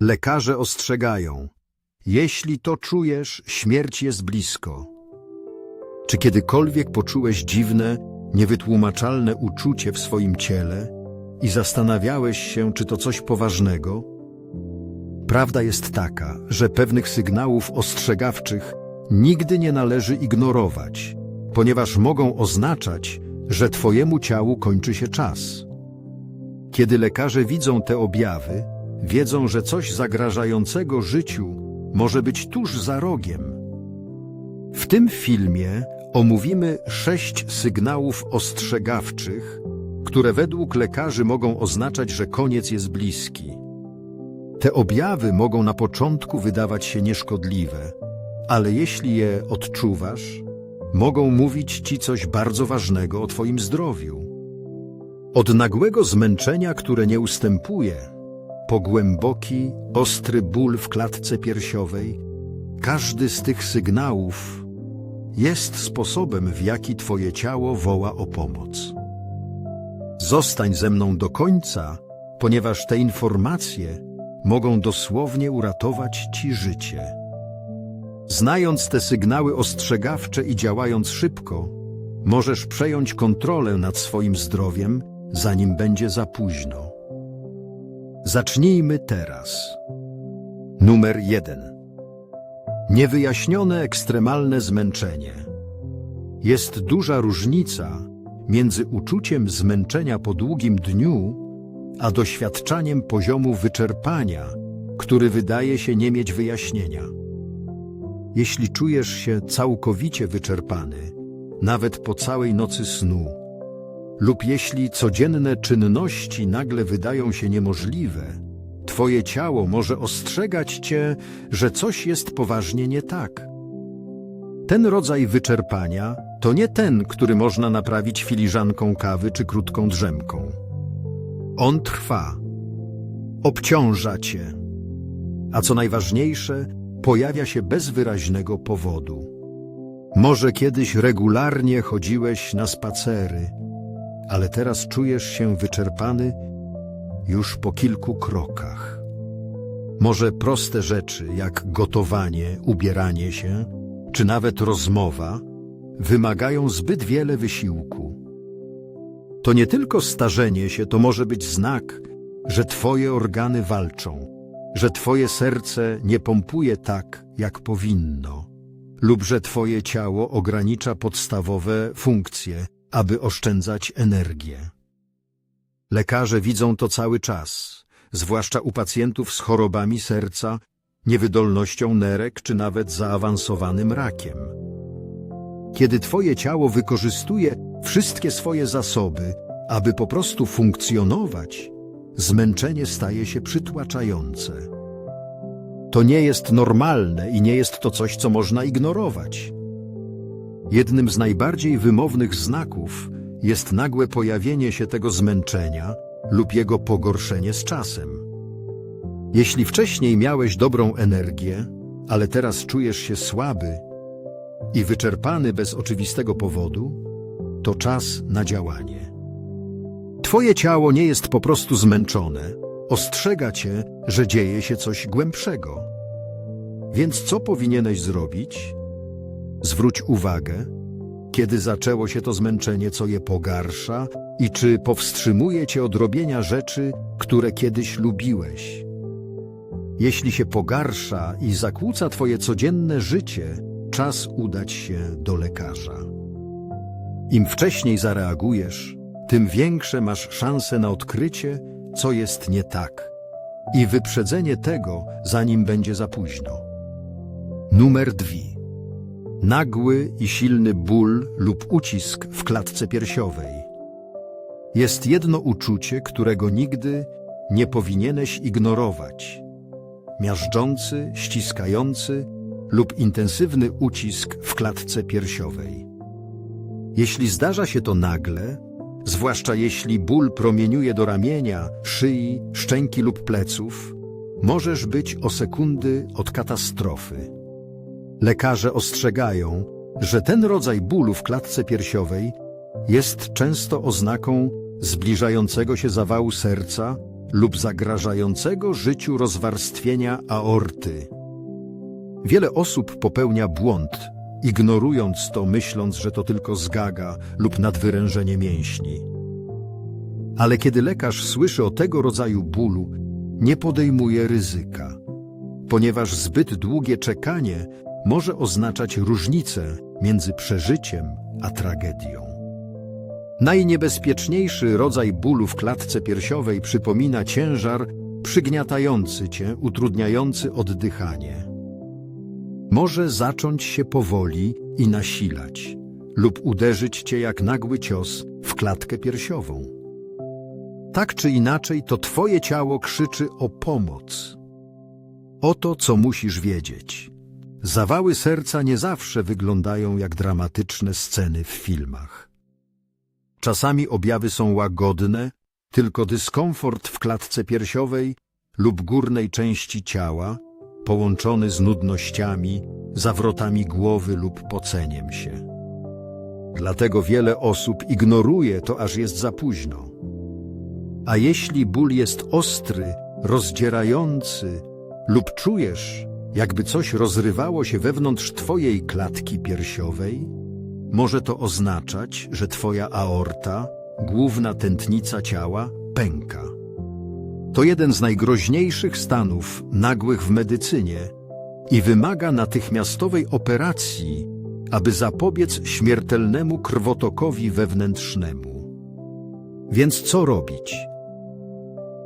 Lekarze ostrzegają, jeśli to czujesz, śmierć jest blisko. Czy kiedykolwiek poczułeś dziwne, niewytłumaczalne uczucie w swoim ciele i zastanawiałeś się, czy to coś poważnego? Prawda jest taka, że pewnych sygnałów ostrzegawczych nigdy nie należy ignorować, ponieważ mogą oznaczać, że Twojemu ciału kończy się czas. Kiedy lekarze widzą te objawy, wiedzą, że coś zagrażającego życiu może być tuż za rogiem. W tym filmie omówimy sześć sygnałów ostrzegawczych, które według lekarzy mogą oznaczać, że koniec jest bliski. Te objawy mogą na początku wydawać się nieszkodliwe, ale jeśli je odczuwasz, mogą mówić ci coś bardzo ważnego o twoim zdrowiu. Od nagłego zmęczenia, które nie ustępuje, po głęboki, ostry ból w klatce piersiowej, każdy z tych sygnałów jest sposobem, w jaki twoje ciało woła o pomoc. Zostań ze mną do końca, ponieważ te informacje mogą dosłownie uratować ci życie. Znając te sygnały ostrzegawcze i działając szybko, możesz przejąć kontrolę nad swoim zdrowiem, zanim będzie za późno. Zacznijmy teraz. Numer 1. Niewyjaśnione ekstremalne zmęczenie. Jest duża różnica między uczuciem zmęczenia po długim dniu, a doświadczaniem poziomu wyczerpania, który wydaje się nie mieć wyjaśnienia. Jeśli czujesz się całkowicie wyczerpany, nawet po całej nocy snu, lub jeśli codzienne czynności nagle wydają się niemożliwe, Twoje ciało może ostrzegać Cię, że coś jest poważnie nie tak. Ten rodzaj wyczerpania to nie ten, który można naprawić filiżanką kawy czy krótką drzemką. On trwa, obciąża Cię, a co najważniejsze, pojawia się bez wyraźnego powodu. Może kiedyś regularnie chodziłeś na spacery, ale teraz czujesz się wyczerpany już po kilku krokach. Może proste rzeczy jak gotowanie, ubieranie się, czy nawet rozmowa wymagają zbyt wiele wysiłku. To nie tylko starzenie się, to może być znak, że twoje organy walczą, że twoje serce nie pompuje tak, jak powinno, lub że twoje ciało ogranicza podstawowe funkcje, aby oszczędzać energię. Lekarze widzą to cały czas, zwłaszcza u pacjentów z chorobami serca, niewydolnością nerek czy nawet zaawansowanym rakiem. Kiedy twoje ciało wykorzystuje wszystkie swoje zasoby, aby po prostu funkcjonować, zmęczenie staje się przytłaczające. To nie jest normalne i nie jest to coś, co można ignorować. Jednym z najbardziej wymownych znaków jest nagłe pojawienie się tego zmęczenia lub jego pogorszenie z czasem. Jeśli wcześniej miałeś dobrą energię, ale teraz czujesz się słaby i wyczerpany bez oczywistego powodu, to czas na działanie. Twoje ciało nie jest po prostu zmęczone, ostrzega cię, że dzieje się coś głębszego. Więc co powinieneś zrobić? Zwróć uwagę, kiedy zaczęło się to zmęczenie, co je pogarsza i czy powstrzymuje cię od robienia rzeczy, które kiedyś lubiłeś. Jeśli się pogarsza i zakłóca twoje codzienne życie, czas udać się do lekarza. Im wcześniej zareagujesz, tym większe masz szanse na odkrycie, co jest nie tak i wyprzedzenie tego, zanim będzie za późno. Numer dwa. Nagły i silny ból lub ucisk w klatce piersiowej. Jest jedno uczucie, którego nigdy nie powinieneś ignorować. Miażdżący, ściskający lub intensywny ucisk w klatce piersiowej. Jeśli zdarza się to nagle, zwłaszcza jeśli ból promieniuje do ramienia, szyi, szczęki lub pleców, możesz być o sekundy od katastrofy. Lekarze ostrzegają, że ten rodzaj bólu w klatce piersiowej jest często oznaką zbliżającego się zawału serca lub zagrażającego życiu rozwarstwienia aorty. Wiele osób popełnia błąd, ignorując to, myśląc, że to tylko zgaga lub nadwyrężenie mięśni. Ale kiedy lekarz słyszy o tego rodzaju bólu, nie podejmuje ryzyka, ponieważ zbyt długie czekanie może oznaczać różnicę między przeżyciem a tragedią. Najniebezpieczniejszy rodzaj bólu w klatce piersiowej przypomina ciężar przygniatający cię, utrudniający oddychanie. Może zacząć się powoli i nasilać, lub uderzyć cię jak nagły cios w klatkę piersiową. Tak czy inaczej, to twoje ciało krzyczy o pomoc. Oto co musisz wiedzieć. Zawały serca nie zawsze wyglądają jak dramatyczne sceny w filmach. Czasami objawy są łagodne, tylko dyskomfort w klatce piersiowej lub górnej części ciała, połączony z nudnościami, zawrotami głowy lub poceniem się. Dlatego wiele osób ignoruje to, aż jest za późno. A jeśli ból jest ostry, rozdzierający lub czujesz, jakby coś rozrywało się wewnątrz twojej klatki piersiowej, może to oznaczać, że twoja aorta, główna tętnica ciała, pęka. To jeden z najgroźniejszych stanów nagłych w medycynie i wymaga natychmiastowej operacji, aby zapobiec śmiertelnemu krwotokowi wewnętrznemu. Więc co robić?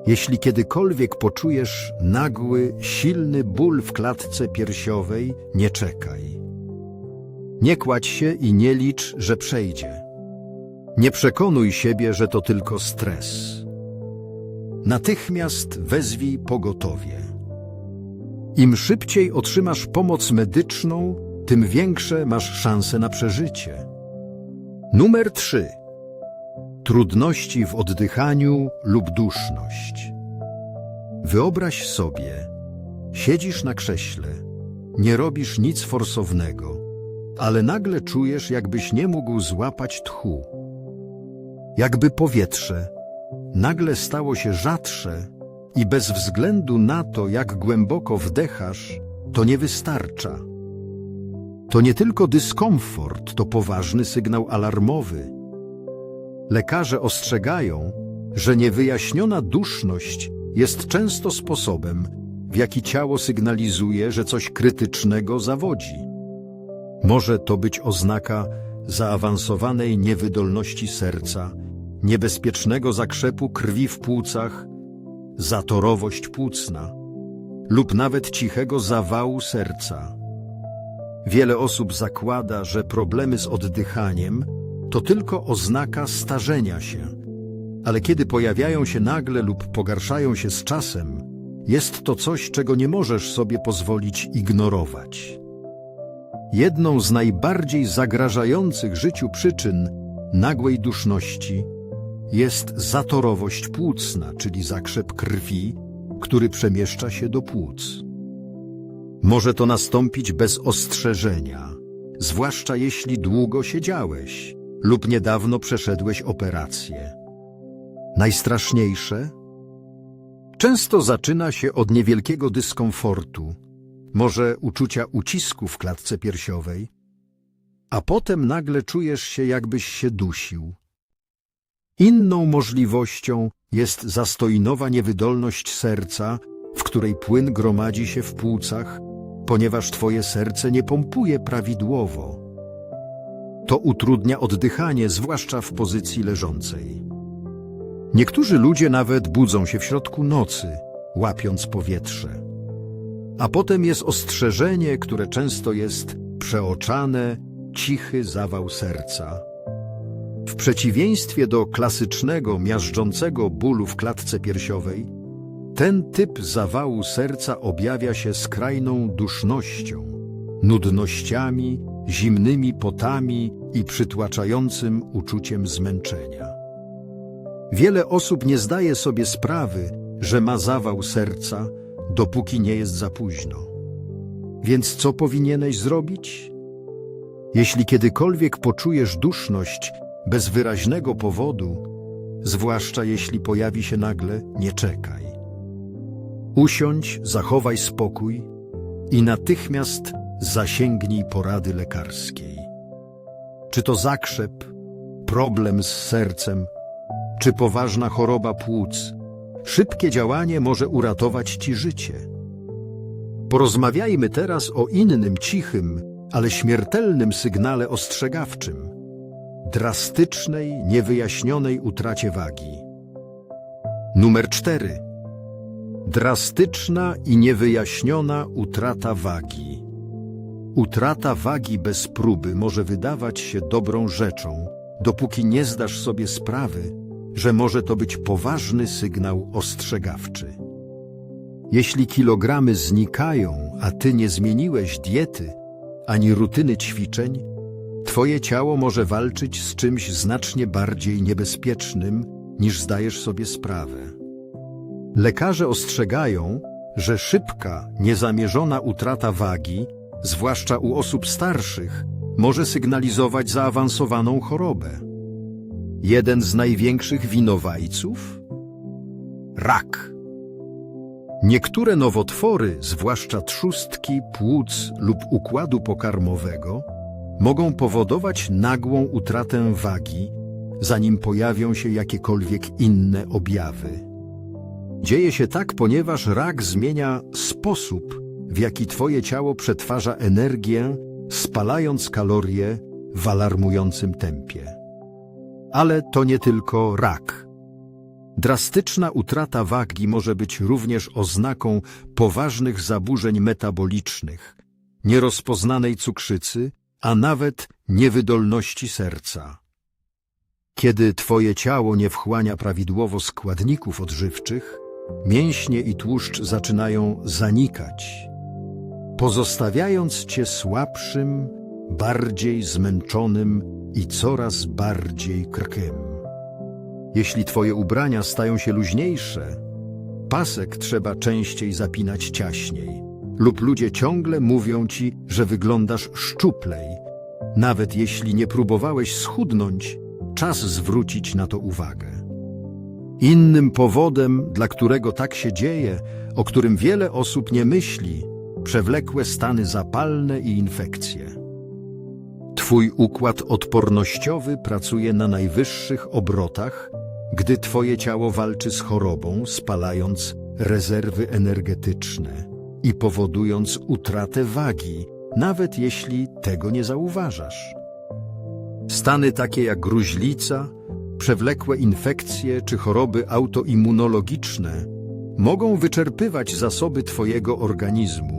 Jeśli kiedykolwiek poczujesz nagły, silny ból w klatce piersiowej, nie czekaj. Nie kładź się i nie licz, że przejdzie. Nie przekonuj siebie, że to tylko stres. Natychmiast wezwij pogotowie. Im szybciej otrzymasz pomoc medyczną, tym większe masz szanse na przeżycie. Numer 3. Trudności w oddychaniu lub duszność. Wyobraź sobie, siedzisz na krześle, nie robisz nic forsownego, ale nagle czujesz, jakbyś nie mógł złapać tchu. Jakby powietrze nagle stało się rzadsze i bez względu na to, jak głęboko wdechasz, to nie wystarcza. To nie tylko dyskomfort, to poważny sygnał alarmowy. Lekarze ostrzegają, że niewyjaśniona duszność jest często sposobem, w jaki ciało sygnalizuje, że coś krytycznego zawodzi. Może to być oznaka zaawansowanej niewydolności serca, niebezpiecznego zakrzepu krwi w płucach, zatorowość płucna lub nawet cichego zawału serca. Wiele osób zakłada, że problemy z oddychaniem to tylko oznaka starzenia się, ale kiedy pojawiają się nagle lub pogarszają się z czasem, jest to coś, czego nie możesz sobie pozwolić ignorować. Jedną z najbardziej zagrażających życiu przyczyn nagłej duszności jest zatorowość płucna, czyli zakrzep krwi, który przemieszcza się do płuc. Może to nastąpić bez ostrzeżenia, zwłaszcza jeśli długo siedziałeś lub niedawno przeszedłeś operację. Najstraszniejsze? Często zaczyna się od niewielkiego dyskomfortu, może uczucia ucisku w klatce piersiowej, a potem nagle czujesz się, jakbyś się dusił. Inną możliwością jest zastojnowa niewydolność serca, w której płyn gromadzi się w płucach, ponieważ twoje serce nie pompuje prawidłowo. To utrudnia oddychanie, zwłaszcza w pozycji leżącej. Niektórzy ludzie nawet budzą się w środku nocy, łapiąc powietrze. A potem jest ostrzeżenie, które często jest przeoczane, cichy zawał serca. W przeciwieństwie do klasycznego, miażdżącego bólu w klatce piersiowej, ten typ zawału serca objawia się skrajną dusznością, nudnościami, zimnymi potami i przytłaczającym uczuciem zmęczenia. Wiele osób nie zdaje sobie sprawy, że ma zawał serca, dopóki nie jest za późno. Więc co powinieneś zrobić? Jeśli kiedykolwiek poczujesz duszność bez wyraźnego powodu, zwłaszcza jeśli pojawi się nagle, nie czekaj. Usiądź, zachowaj spokój i natychmiast zasięgnij porady lekarskiej. Czy to zakrzep, problem z sercem, czy poważna choroba płuc, szybkie działanie może uratować ci życie. Porozmawiajmy teraz o innym cichym, ale śmiertelnym sygnale ostrzegawczym drastycznej, niewyjaśnionej utracie wagi. Numer 4. Drastyczna i niewyjaśniona utrata wagi. Utrata wagi bez próby może wydawać się dobrą rzeczą, dopóki nie zdasz sobie sprawy, że może to być poważny sygnał ostrzegawczy. Jeśli kilogramy znikają, a ty nie zmieniłeś diety ani rutyny ćwiczeń, twoje ciało może walczyć z czymś znacznie bardziej niebezpiecznym, niż zdajesz sobie sprawę. Lekarze ostrzegają, że szybka, niezamierzona utrata wagi, zwłaszcza u osób starszych, może sygnalizować zaawansowaną chorobę. Jeden z największych winowajców? Rak. Niektóre nowotwory, zwłaszcza trzustki, płuc lub układu pokarmowego, mogą powodować nagłą utratę wagi, zanim pojawią się jakiekolwiek inne objawy. Dzieje się tak, ponieważ rak zmienia sposób, w jaki twoje ciało przetwarza energię, spalając kalorie w alarmującym tempie. Ale to nie tylko rak. Drastyczna utrata wagi może być również oznaką poważnych zaburzeń metabolicznych, nierozpoznanej cukrzycy, a nawet niewydolności serca. Kiedy twoje ciało nie wchłania prawidłowo składników odżywczych, mięśnie i tłuszcz zaczynają zanikać, pozostawiając cię słabszym, bardziej zmęczonym i coraz bardziej krkiem. Jeśli twoje ubrania stają się luźniejsze, pasek trzeba częściej zapinać ciaśniej, lub ludzie ciągle mówią ci, że wyglądasz szczuplej. Nawet jeśli nie próbowałeś schudnąć, czas zwrócić na to uwagę. Innym powodem, dla którego tak się dzieje, o którym wiele osób nie myśli, przewlekłe stany zapalne i infekcje. Twój układ odpornościowy pracuje na najwyższych obrotach, gdy twoje ciało walczy z chorobą, spalając rezerwy energetyczne i powodując utratę wagi, nawet jeśli tego nie zauważasz. Stany takie jak gruźlica, przewlekłe infekcje czy choroby autoimmunologiczne mogą wyczerpywać zasoby Twojego organizmu,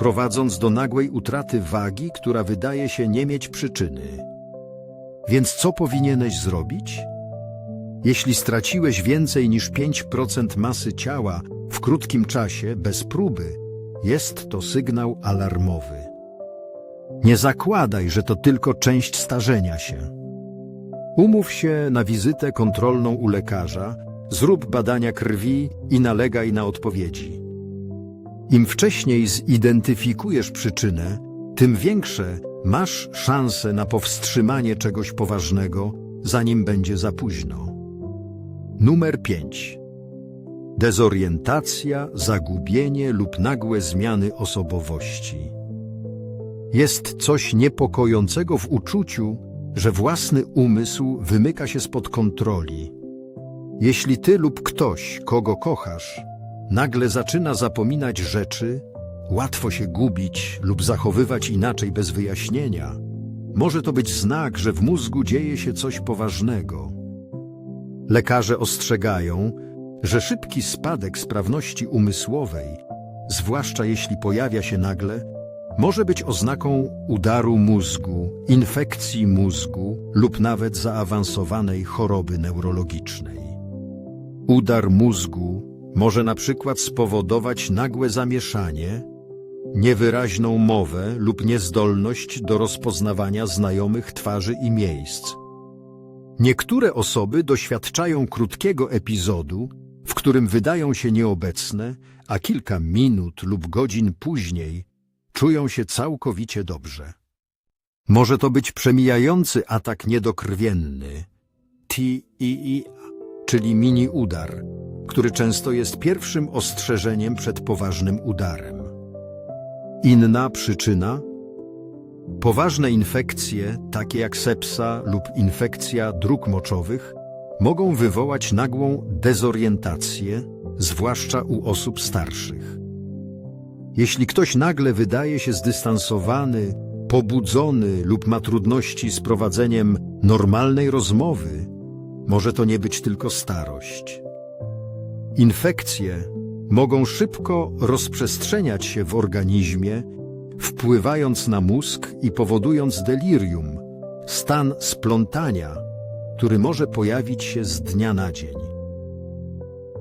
prowadząc do nagłej utraty wagi, która wydaje się nie mieć przyczyny. Więc co powinieneś zrobić? Jeśli straciłeś więcej niż 5% masy ciała w krótkim czasie, bez próby, jest to sygnał alarmowy. Nie zakładaj, że to tylko część starzenia się. Umów się na wizytę kontrolną u lekarza, zrób badania krwi i nalegaj na odpowiedzi. Im wcześniej zidentyfikujesz przyczynę, tym większe masz szanse na powstrzymanie czegoś poważnego, zanim będzie za późno. Numer 5. Dezorientacja, zagubienie lub nagłe zmiany osobowości. Jest coś niepokojącego w uczuciu, że własny umysł wymyka się spod kontroli. Jeśli ty lub ktoś, kogo kochasz, nagle zaczyna zapominać rzeczy, łatwo się gubić lub zachowywać inaczej bez wyjaśnienia, może to być znak, że w mózgu dzieje się coś poważnego. Lekarze ostrzegają, że szybki spadek sprawności umysłowej, zwłaszcza jeśli pojawia się nagle, może być oznaką udaru mózgu, infekcji mózgu lub nawet zaawansowanej choroby neurologicznej. Udar mózgu może na przykład spowodować nagłe zamieszanie, niewyraźną mowę lub niezdolność do rozpoznawania znajomych twarzy i miejsc. Niektóre osoby doświadczają krótkiego epizodu, w którym wydają się nieobecne, a kilka minut lub godzin później czują się całkowicie dobrze. Może to być przemijający atak niedokrwienny, TII, czyli mini udar, który często jest pierwszym ostrzeżeniem przed poważnym udarem. Inna przyczyna Poważne infekcje, takie jak sepsa lub infekcja dróg moczowych, mogą wywołać nagłą dezorientację, zwłaszcza u osób starszych. Jeśli ktoś nagle wydaje się zdystansowany, pobudzony lub ma trudności z prowadzeniem normalnej rozmowy, może to nie być tylko starość. Infekcje mogą szybko rozprzestrzeniać się w organizmie, wpływając na mózg i powodując delirium, stan splątania, który może pojawić się z dnia na dzień.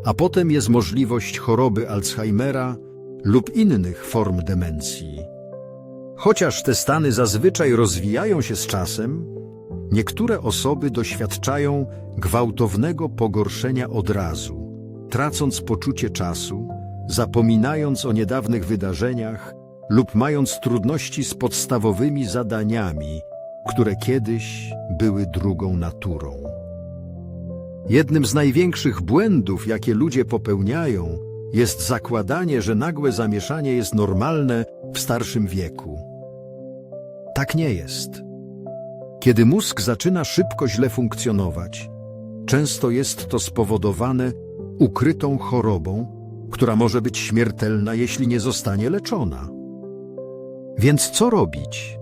A potem jest możliwość choroby Alzheimera lub innych form demencji. Chociaż te stany zazwyczaj rozwijają się z czasem, niektóre osoby doświadczają gwałtownego pogorszenia od razu, tracąc poczucie czasu, zapominając o niedawnych wydarzeniach lub mając trudności z podstawowymi zadaniami, które kiedyś były drugą naturą. Jednym z największych błędów, jakie ludzie popełniają, jest zakładanie, że nagłe zamieszanie jest normalne w starszym wieku. Tak nie jest. Kiedy mózg zaczyna szybko źle funkcjonować, często jest to spowodowane ukrytą chorobą, która może być śmiertelna, jeśli nie zostanie leczona. Więc co robić?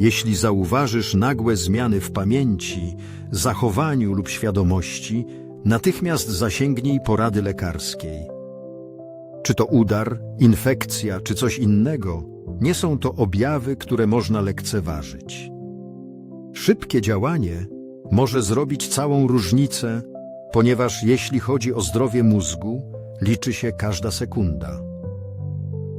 Jeśli zauważysz nagłe zmiany w pamięci, zachowaniu lub świadomości, natychmiast zasięgnij porady lekarskiej. Czy to udar, infekcja czy coś innego, nie są to objawy, które można lekceważyć. Szybkie działanie może zrobić całą różnicę, ponieważ jeśli chodzi o zdrowie mózgu, liczy się każda sekunda.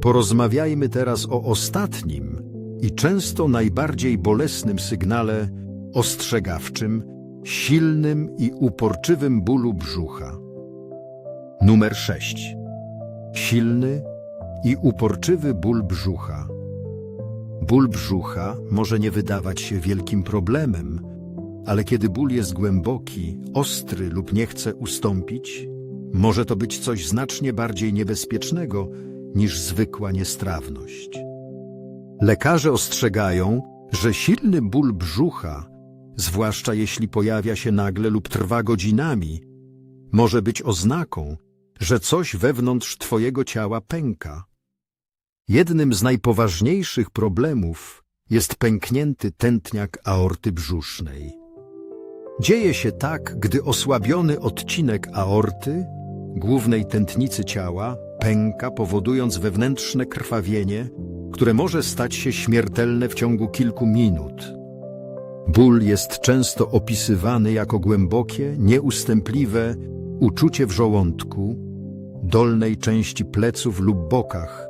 Porozmawiajmy teraz o ostatnim i często najbardziej bolesnym sygnale ostrzegawczym, silnym i uporczywym bólu brzucha. Numer 6. Silny i uporczywy ból brzucha. Ból brzucha może nie wydawać się wielkim problemem, ale kiedy ból jest głęboki, ostry lub nie chce ustąpić, może to być coś znacznie bardziej niebezpiecznego niż zwykła niestrawność. Lekarze ostrzegają, że silny ból brzucha, zwłaszcza jeśli pojawia się nagle lub trwa godzinami, może być oznaką, że coś wewnątrz Twojego ciała pęka. Jednym z najpoważniejszych problemów jest pęknięty tętniak aorty brzusznej. Dzieje się tak, gdy osłabiony odcinek aorty, głównej tętnicy ciała, pęka, powodując wewnętrzne krwawienie, które może stać się śmiertelne w ciągu kilku minut. Ból jest często opisywany jako głębokie, nieustępliwe uczucie w żołądku, dolnej części pleców lub bokach,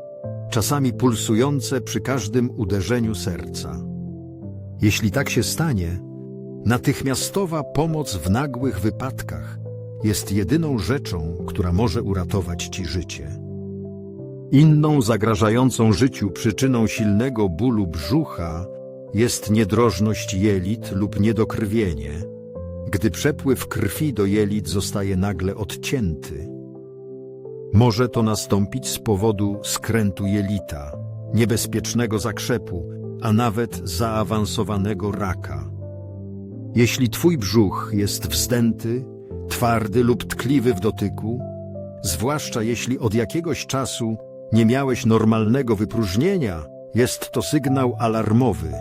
czasami pulsujące przy każdym uderzeniu serca. Jeśli tak się stanie, natychmiastowa pomoc w nagłych wypadkach jest jedyną rzeczą, która może uratować Ci życie. Inną zagrażającą życiu przyczyną silnego bólu brzucha jest niedrożność jelit lub niedokrwienie, gdy przepływ krwi do jelit zostaje nagle odcięty. Może to nastąpić z powodu skrętu jelita, niebezpiecznego zakrzepu, a nawet zaawansowanego raka. Jeśli twój brzuch jest wzdęty, twardy lub tkliwy w dotyku, zwłaszcza jeśli od jakiegoś czasu nie miałeś normalnego wypróżnienia, jest to sygnał alarmowy.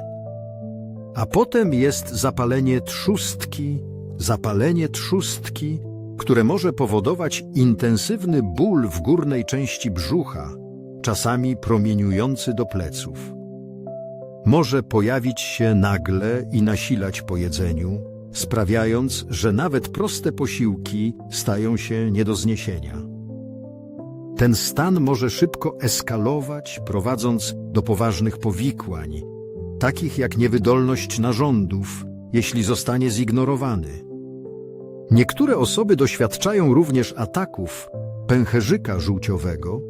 A potem jest zapalenie trzustki, zapalenie trzustki, które może powodować intensywny ból w górnej części brzucha, czasami promieniujący do pleców. Może pojawić się nagle i nasilać po jedzeniu, sprawiając, że nawet proste posiłki stają się nie do zniesienia. Ten stan może szybko eskalować, prowadząc do poważnych powikłań, takich jak niewydolność narządów, jeśli zostanie zignorowany. Niektóre osoby doświadczają również ataków pęcherzyka żółciowego,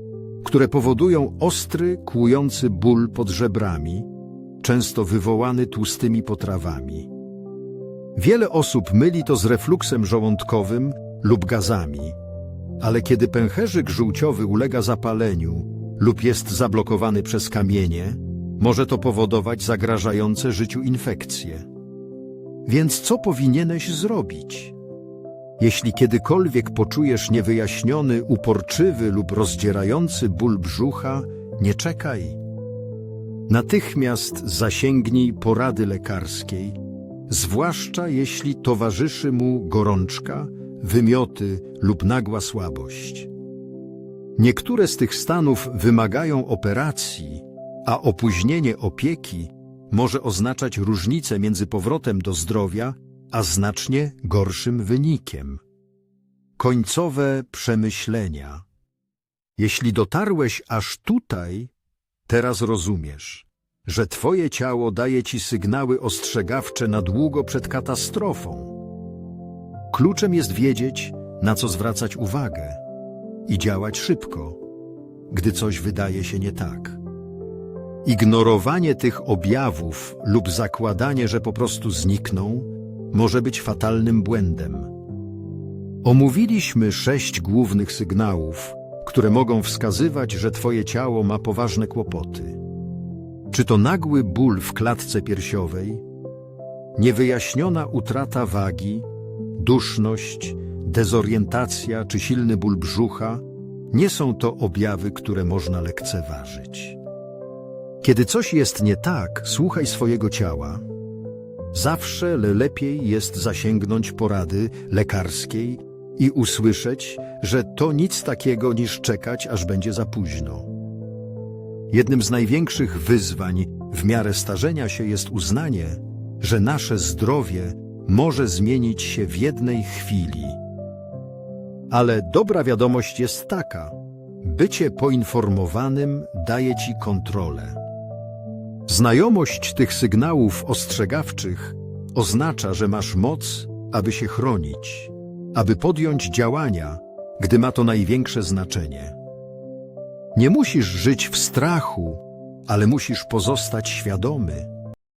które powodują ostry, kłujący ból pod żebrami, często wywołany tłustymi potrawami. Wiele osób myli to z refluksem żołądkowym lub gazami, ale kiedy pęcherzyk żółciowy ulega zapaleniu lub jest zablokowany przez kamienie, może to powodować zagrażające życiu infekcje. Więc co powinieneś zrobić? Jeśli kiedykolwiek poczujesz niewyjaśniony, uporczywy lub rozdzierający ból brzucha, nie czekaj. Natychmiast zasięgnij porady lekarskiej, zwłaszcza jeśli towarzyszy mu gorączka, wymioty lub nagła słabość. Niektóre z tych stanów wymagają operacji, a opóźnienie opieki może oznaczać różnicę między powrotem do zdrowia a znacznie gorszym wynikiem. Końcowe przemyślenia. Jeśli dotarłeś aż tutaj, teraz rozumiesz, że Twoje ciało daje Ci sygnały ostrzegawcze na długo przed katastrofą. Kluczem jest wiedzieć, na co zwracać uwagę i działać szybko, gdy coś wydaje się nie tak. Ignorowanie tych objawów lub zakładanie, że po prostu znikną, może być fatalnym błędem. Omówiliśmy sześć głównych sygnałów, które mogą wskazywać, że Twoje ciało ma poważne kłopoty. Czy to nagły ból w klatce piersiowej, niewyjaśniona utrata wagi, duszność, dezorientacja czy silny ból brzucha, nie są to objawy, które można lekceważyć. Kiedy coś jest nie tak, słuchaj swojego ciała. Zawsze le- lepiej jest zasięgnąć porady lekarskiej i usłyszeć, że to nic takiego niż czekać, aż będzie za późno. Jednym z największych wyzwań w miarę starzenia się jest uznanie, że nasze zdrowie może zmienić się w jednej chwili. Ale dobra wiadomość jest taka: bycie poinformowanym daje ci kontrolę. Znajomość tych sygnałów ostrzegawczych oznacza, że masz moc, aby się chronić, aby podjąć działania, gdy ma to największe znaczenie. Nie musisz żyć w strachu, ale musisz pozostać świadomy.